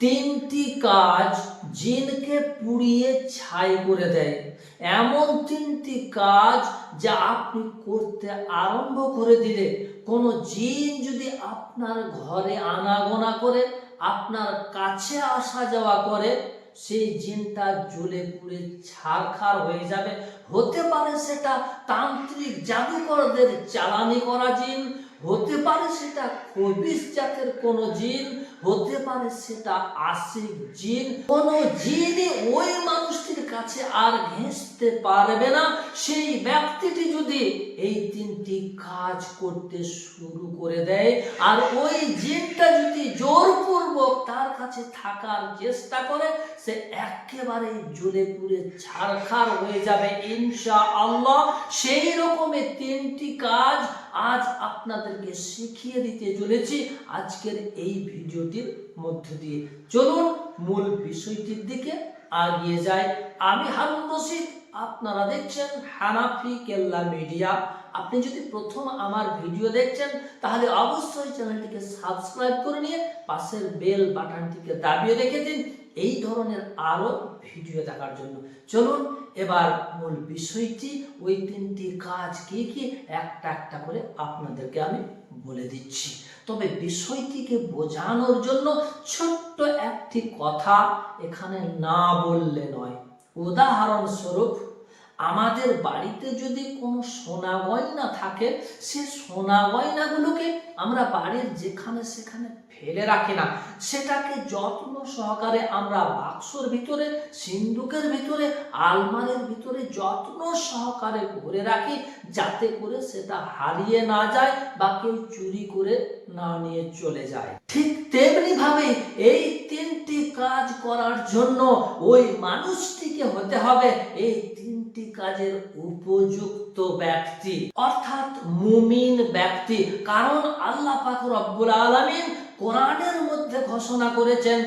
তিনটি কাজ জিনকে পুড়িয়ে ছাই করে দেয়। এমন তিনটি কাজ যা আপনি করতে আরম্ভ করে দিলে কোনো জিন যদি আপনার ঘরে আনাগোনা করে, আপনার কাছে আসা যাওয়া করে, সেই জিনটা জ্বলে পুড়ে ছারখার হয়ে যাবে। হতে পারে সেটা তান্ত্রিক জাদুকরদের চালানি করা জিন, হতে পারে সেটা কবিস জাতের কোন জিন হতে পারে সেটা আশিক জিন। কোন জিনই ওই মানুষটির কাছে আর ঘেঁচতে পারবে না। সেই ব্যক্তিটি যদি এই তিনটি কাজ করতে শুরু করে দেয় আর ওই জোরপূর্বক তার কাছে থাকার চেষ্টা করে, সে একেবারে জ্বলে পুড়ে ছারখার হয়ে যাবে ইনশা আল্লাহ সেই রকমের তিনটি কাজ আজ আপনাদেরকে শিখিয়ে দিতে চলেছি আজকের এই ভিডিওটির মধ্য দিয়ে। চলুন, মূল বিষয়টির দিকে আগিয়ে যাই। আমি হারুন রশিদ, আপনারা দেখছেন হানাফি কেল্লা মিডিয়া। আপনি যদি প্রথম আমার ভিডিও দেখছেন, তাহলে অবশ্যই চ্যানেলটিকে সাবস্ক্রাইব করে নিয়ে পাশের বেল বাটনটিকে দাবিয়ে রেখে দিন এই ধরনের আরও ভিডিও দেখার জন্য। চলুন, এবার মূল বিষয়টি, ওই তিনটি কাজ কি কি, একটা একটা করে আপনাদেরকে আমি বলে দিচ্ছি। তবে বিষয়টিকে বোঝানোর জন্য ছোট্ট একটি কথা এখানে না বললে নয়। উদাহরণস্বরূপ আমাদের বাড়িতে যদি কোনো সোনা গয়না থাকে, সে সোনা গয়নাগুলোকে আমরা বাড়ির যেখানে সেখানে ফেলে রাখি না। সেটাকে যত্ন সহকারে আমরা বাক্সর ভিতরে সিন্ধুকের ভিতরে, আলমারির ভিতরে যত্ন সহকারে ভরে রাখি, যাতে করে সেটা হারিয়ে না যায় বা কেউ চুরি করে না নিয়ে চলে যায়। ঠিক তেমনি ভাবে এই জন্য ওই মানুষটিকে হতে হবে এই তিনটি কাজের উপযুক্ত ব্যক্তি, অর্থাৎ মুমিন ব্যক্তি। কারণ আল্লাহ পাক রব্বুল আলমিন কোরআনের মধ্যে ঘোষণা করেছেন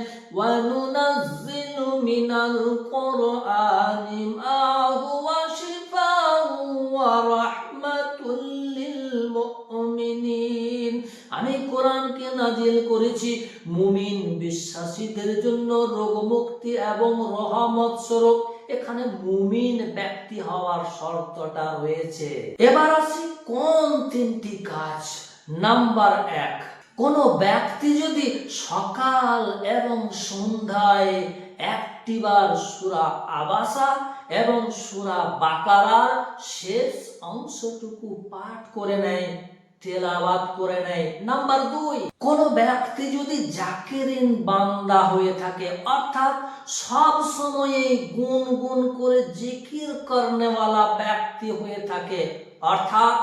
আমি কোরআনকে নাজিল করেছি মুমিন বিশ্বাসীদের জন্য রোগ মুক্তি এবং রহমত স্বরূপ। এখানে মুমিন ব্যক্তি হওয়ার শর্তটা রয়েছে। এবার আসি কোন তিনটি কাজ? নাম্বার এক, কোন ব্যক্তি যদি সকাল এবং সন্ধ্যায় একটিবার সুরা আবাসা এবং সুরা বাকারার শেষ অংশটুকু পাঠ করে নেয় তেলাবাদ করে নেয়। নাম্বার দুই, কোন ব্যক্তি যদি জাকিরিন বান্দা হয়ে থাকে, অর্থাৎ সব সময়ে গুন গুন করে জিকির করনেওয়ালা ব্যক্তি হয়ে থাকে, অর্থাৎ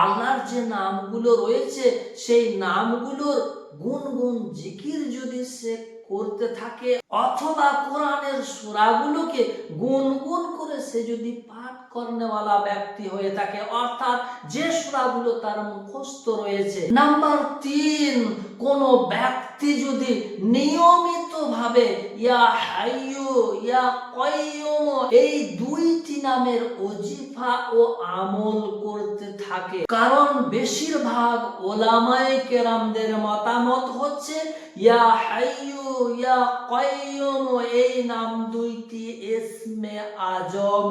আল্লাহর যে নামগুলো রয়েছে, সেই নামগুলোর গুনগুন জিকির যদি সে করতে থাকে, অথবা কোরআনের সূরাগুলোকে গুনগুন করে সে যদি পাঠ করনেওয়ালা ব্যক্তি হয়ে থাকে, অর্থাৎ যে সূরাগুলো তার মুখস্থ রয়েছে। নাম্বার তিন, কোন ব্যক্তি যদি নিয়মিত ভাবে ইয়া হাইয়ু, ইয়া কয়্যুম এই দুইটি নামের অজিফা ও আমল করতে থাকে। কারণ বেশিরভাগ ওলামায়ে কেরামদের মতামত হচ্ছে, ইয়া হাইয়ু এই নাম দুইটি ইসমে আজম।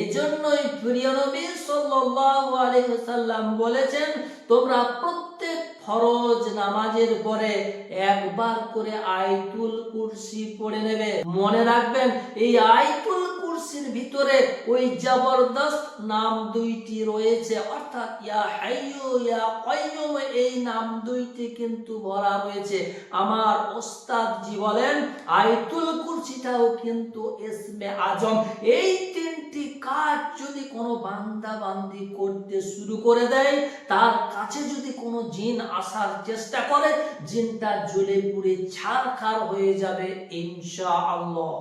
এজন্যই প্রিয় নবী সাল্লাল্লাহু আলাইহি ওয়াসাল্লাম বলেছেন তোমরা প্রত্যেক ফরজ নামাজের পরে একবার করে আয়াতুল কুরসি পড়ে নেবে। মনে রাখবেন, এই আয়াতুল কুরসির ভিতরে ওই জবরদস্ত নাম দুইটি রয়েছে। অর্থাৎ ইয়া হাইয়ু, ইয়া কাইয়ুম, এই নাম দুইটি কিন্তু ভরা রয়েছে। আমার ওস্তাদ জি বলেন, আয়াতুল কুরসিটাও কিন্তু ইসমে আজম। এই তিনটি কাজ যদি কোনো বান্দা বান্দি করতে শুরু করে দেয়, তার কাছে যদি কোনো জিন আসার চেষ্টা করে জিনটা জ্বলে পুড়ে ছারখার হয়ে যাবে ইনশা আল্লাহ